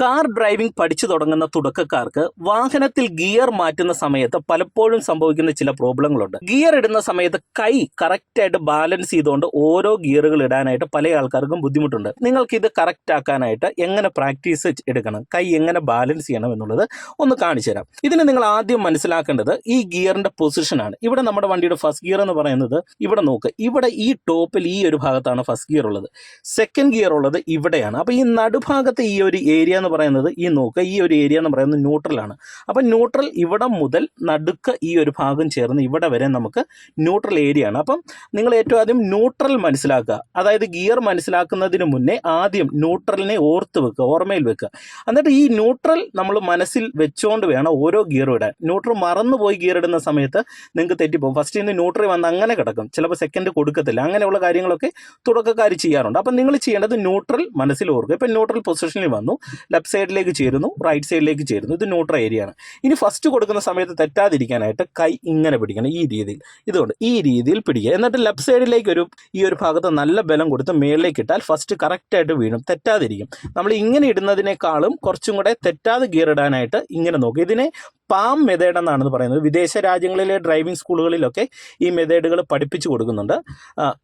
Car driving പഠിച്ചു തുടങ്ങുന്ന തുടക്കക്കാർക്ക് വാഹനത്തിൽ ഗിയർ മാറ്റുന്ന സമയത്ത് പലപ്പോഴും സംഭവിക്കുന്ന ചില പ്രോബ്ലങ്ങളുണ്ട് ഗിയർ ഇടുന്ന സമയത്ത് കൈ കറക്റ്റായിട്ട് ബാലൻസ് ചെയ്തുകൊണ്ട് ഓരോ ഗിയറുകൾ ഇടാനായിട്ട് പല ആൾക്കാർക്കും ബുദ്ധിമുട്ടുണ്ട്. നിങ്ങൾക്ക് ഇത് കറക്റ്റ് ആക്കാനായിട്ട് എങ്ങനെ പ്രാക്ടീസ് എടുക്കണം? കൈ എങ്ങനെ ബാലൻസ് ചെയ്യണം എന്നുള്ളത് ഒന്ന് കാണിച്ചു തരാം. ഇതിന് നിങ്ങൾ ആദ്യം മനസ്സിലാക്കേണ്ടത് ഈ ഗിയറിന്റെ പൊസിഷനാണ് ഇവിടെ നമ്മുടെ വണ്ടിയുടെ ഫസ്റ്റ് ഗിയർ എന്ന് പറയുന്നത് ഇവിടെ നോക്ക്. ഇവിടെ ഈ ടോപ്പിൽ ഈ ഒരു ഭാഗത്താണ് ഫസ്റ്റ് ഗിയർ ഉള്ളത്. സെക്കൻഡ് ഗിയർ ഉള്ളത് ഇവിടെയാണ്. അപ്പോൾ ഈ നടുഭാഗത്തെ ഈ ഒരു ഏരിയ എന്ന് പറയുന്നത് ഈ നോക്ക് ഈ ഒരു ഏരിയ എന്ന് പറയുന്നത് ന്യൂട്രലാണ് അപ്പം ന്യൂട്രൽ ഇവിടെ മുതൽ നടുക്ക് ഈ ഒരു ഭാഗം ചേർന്ന് ഇവിടെ വരെ നമുക്ക് ന്യൂട്രൽ ഏരിയ ആണ്. അപ്പം നിങ്ങൾ ഏറ്റവും ആദ്യം ന്യൂട്രൽ മനസ്സിലാക്കുക. അതായത് ഗിയർ മനസ്സിലാക്കുന്നതിന് മുന്നേ ആദ്യം ന്യൂട്രലിനെ ഓർത്ത് വെക്കുക ഓർമ്മയിൽ വെക്കുക. എന്നിട്ട് ഈ ന്യൂട്രൽ നമ്മൾ മനസ്സിൽ വെച്ചുകൊണ്ട് വേണം ഓരോ ഗിയറും ഇടാൻ. ന്യൂട്രൽ മറന്നുപോയി ഗിയർ ഇടുന്ന സമയത്ത് നിങ്ങൾക്ക് തെറ്റിപ്പോകും ഫസ്റ്റ് ഇന്ന് ന്യൂട്രൽ വന്ന് അങ്ങനെ കിടക്കും. ചിലപ്പോൾ സെക്കൻഡ് കൊടുക്കത്തില്ല. അങ്ങനെയുള്ള കാര്യങ്ങളൊക്കെ തുടക്കക്കാർ ചെയ്യാറുണ്ട്. അപ്പം നിങ്ങൾ ചെയ്യേണ്ടത് ന്യൂട്രൽ മനസ്സിൽ ഓർക്കുക. ഇപ്പം ന്യൂട്രൽ പൊസിഷനിൽ വന്നു. ലെഫ്റ്റ് സൈഡിലേക്ക് ചേരുന്നു റൈറ്റ് സൈഡിലേക്ക് ചേരുന്നു. ഇത് ന്യൂട്രൽ ഏരിയ ആണ്. ഇനി ഫസ്റ്റ് കൊടുക്കുന്ന സമയത്ത് തെറ്റാതിരിക്കാനായിട്ട് കൈ ഇങ്ങനെ പിടിക്കണം ഈ രീതിയിൽ. ഇതുകൊണ്ട് ഈ രീതിയിൽ പിടിക്കുക. എന്നിട്ട് ലെഫ്റ്റ് സൈഡിലേക്ക് ഒരു ഈ ഒരു ഭാഗത്ത് നല്ല ബലം കൊടുത്ത് മേളിലേക്ക് ഇട്ടാൽ ഫസ്റ്റ് കറക്റ്റായിട്ട് വീഴും. തെറ്റാതിരിക്കും. നമ്മൾ ഇങ്ങനെ ഇടുന്നതിനേക്കാളും കുറച്ചും കൂടെ തെറ്റാതെ ഗിയർ ഇടാനായിട്ട് ഇങ്ങനെ നോക്കുക. ഇതിനെ പാം മെത്തേഡ് എന്നാണ് പറയുന്നത് വിദേശ രാജ്യങ്ങളിലെ ഡ്രൈവിംഗ് സ്കൂളുകളിലൊക്കെ ഈ മെത്തേഡുകൾ പഠിപ്പിച്ചു കൊടുക്കുന്നുണ്ട്.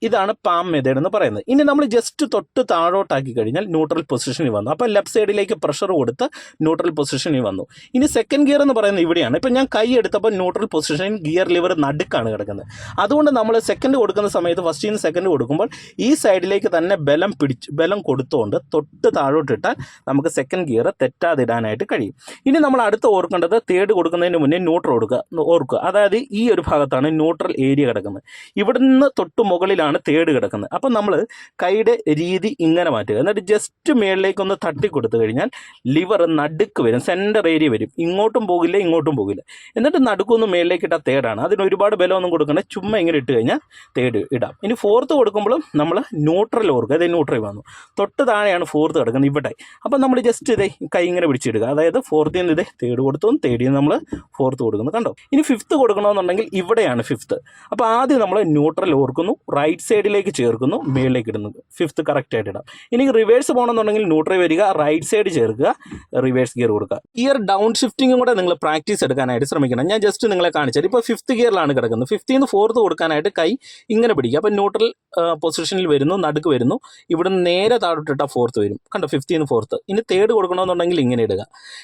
ഇതാണ് പാം മെത്തേഡ് എന്ന് പറയുന്നത്. ഇനി നമ്മൾ ജസ്റ്റ് തൊട്ട് താഴോട്ടാക്കി കഴിഞ്ഞാൽ ന്യൂട്രൽ പൊസിഷനിൽ വന്നു. അപ്പോൾ ലെഫ്റ്റ് സൈഡിലേക്ക് പ്രഷർ കൊടുത്ത് ന്യൂട്രൽ പൊസിഷനിൽ വന്നു. ഇനി സെക്കൻഡ് ഗിയർ എന്ന് പറയുന്നത് ഇവിടെയാണ്. ഇപ്പം ഞാൻ കൈ എടുത്തപ്പോൾ ന്യൂട്രൽ പൊസിഷനിൽ ഗിയർ ലിവർ നടുക്കാണ് കിടക്കുന്നത്. അതുകൊണ്ട് നമ്മൾ സെക്കൻഡ് കൊടുക്കുന്ന സമയത്ത് ഫസ്റ്റ് ഇന്ന് സെക്കൻഡ് കൊടുക്കുമ്പോൾ ഈ സൈഡിലേക്ക് തന്നെ ബലം പിടിച്ച് ബലം കൊടുത്തുകൊണ്ട് തൊട്ട് താഴോട്ടിട്ടാൽ നമുക്ക് സെക്കൻഡ് ഗിയർ തെറ്റാതിടാനായിട്ട് കഴിയും. ഇനി നമ്മൾ അടുത്ത് ഓർക്കേണ്ടത് തേർഡ് കൊടുക്കുന്നതിന് മുന്നേ ന്യൂട്രൽ കൊടുക്കുക ഓർക്കുക. അതായത് ഈ ഒരു ഭാഗത്താണ് ന്യൂട്രൽ ഏരിയ കിടക്കുന്നത്. ഇവിടെ നിന്ന് തൊട്ട് മുകളിലാണ് തേർഡ് കിടക്കുന്നത്. അപ്പം നമ്മൾ കൈയുടെ രീതി ഇങ്ങനെ മാറ്റുക. എന്നിട്ട് ജസ്റ്റ് മേളിലേക്കൊന്ന് തട്ടി കൊടുത്തു കഴിഞ്ഞാൽ ലിവർ നടുക്ക് വരും സെന്റർ ഏരിയ വരും. ഇങ്ങോട്ടും പോകില്ല ഇങ്ങോട്ടും പോകില്ല. എന്നിട്ട് നടുക്കൊന്ന് മേളിലേക്ക് ഇട്ടാൽ തേടാണ് അതിന് ഒരുപാട് ബലമൊന്നും കൊടുക്കണ്ട. ചുമ്മാ ഇങ്ങനെ ഇട്ട് കഴിഞ്ഞാൽ തേർഡ് ഇടാം. ഇനി ഫോർത്ത് കൊടുക്കുമ്പോഴും നമ്മൾ ന്യൂട്രൽ ഓർക്കുക. അതായത് ന്യൂട്രൽ വന്നു തൊട്ട് താഴെയാണ് ഫോർത്ത് കിടക്കുന്നത് ഇവിടെ. അപ്പം നമ്മൾ ജസ്റ്റ് ഇതേ കൈ ഇങ്ങനെ പിടിച്ചിടുക. അതായത് ഫോർത്തിൽ നിന്ന് ഇതേ തേർഡ് കൊടുത്തു തേർഡിൽ നിന്ന് നമ്മൾ ഫോർത്ത് കൊടുക്കുന്നത് കണ്ടോ? ഇനി ഫിഫ്ത്ത് കൊടുക്കണമെന്നുണ്ടെങ്കിൽ ഇവിടെയാണ് ഫിഫ്ത്ത് അപ്പോൾ ആദ്യം നമ്മൾ ന്യൂട്രൽ ഓർക്കുന്നു റൈറ്റ് സൈഡിലേക്ക് ചേർക്കുന്നു മേളിലേക്ക് ഇടുന്നു ഫിഫ്ത്ത് കറക്റ്റായിട്ട് ഇടാം. ഇനി റിവേഴ്സ് പോകണമെന്നുണ്ടെങ്കിൽ ന്യൂട്രൽ വരിക റൈറ്റ് സൈഡ് ചേർക്കുക റിവേഴ്സ് ഗിയർ കൊടുക്കുക. ഗിയർ ഡൗൺ ഷിഫ്റ്റിംഗും കൂടെ നിങ്ങൾ പ്രാക്ടീസ് എടുക്കാനായിട്ട് ശ്രമിക്കണം. ഞാൻ ജസ്റ്റ് നിങ്ങളെ കാണിച്ചാൽ ഇപ്പോൾ ഫിഫ്ത്ത് ഗിയറിലാണ് കിടക്കുന്നത്. ഫിഫ്ത്തിൽ നിന്ന് ഫോർത്ത് കൊടുക്കാനായിട്ട് കൈ ഇങ്ങനെ പിടിക്കുക. അപ്പോൾ ന്യൂട്രൽ പൊസിഷനിൽ വരുന്നു നടുക്ക് വരുന്നു. ഇവിടെ നേരെ താഴോട്ടിട്ടാൽ ഫോർത്ത് വരും. കണ്ടോ? ഫിഫ്ത്തിൽ നിന്ന് ഫോർത്ത് ഇനി തേർഡ് കൊടുക്കണമെന്നുണ്ടെങ്കിൽ ഇങ്ങനെ ഇടുക.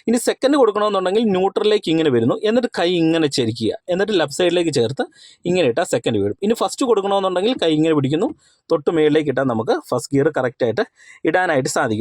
ഇനി സെക്കൻഡ് കൊടുക്കണമെന്നുണ്ടെങ്കിൽ ന്യൂട്രലിലേക്ക് ഇങ്ങനെ വരുന്നു. എന്നിട്ട് കൈ ഇങ്ങനെ ചരിക്കുക. എന്നിട്ട് ലെഫ്റ്റ് സൈഡിലേക്ക് ചേർത്ത് ഇങ്ങനെ ഇട്ടാൽ സെക്കൻഡ് വീഴും. ഇനി ഫസ്റ്റ് കൊടുക്കണമെന്നുണ്ടെങ്കിൽ കൈ ഇങ്ങനെ പിടിക്കുന്നു. തൊട്ട് മേളിലേക്ക് ഇട്ടാൽ നമുക്ക് ഫസ്റ്റ് ഗിയർ കറക്റ്റായിട്ട് ഇടാനായിട്ട് സാധിക്കും.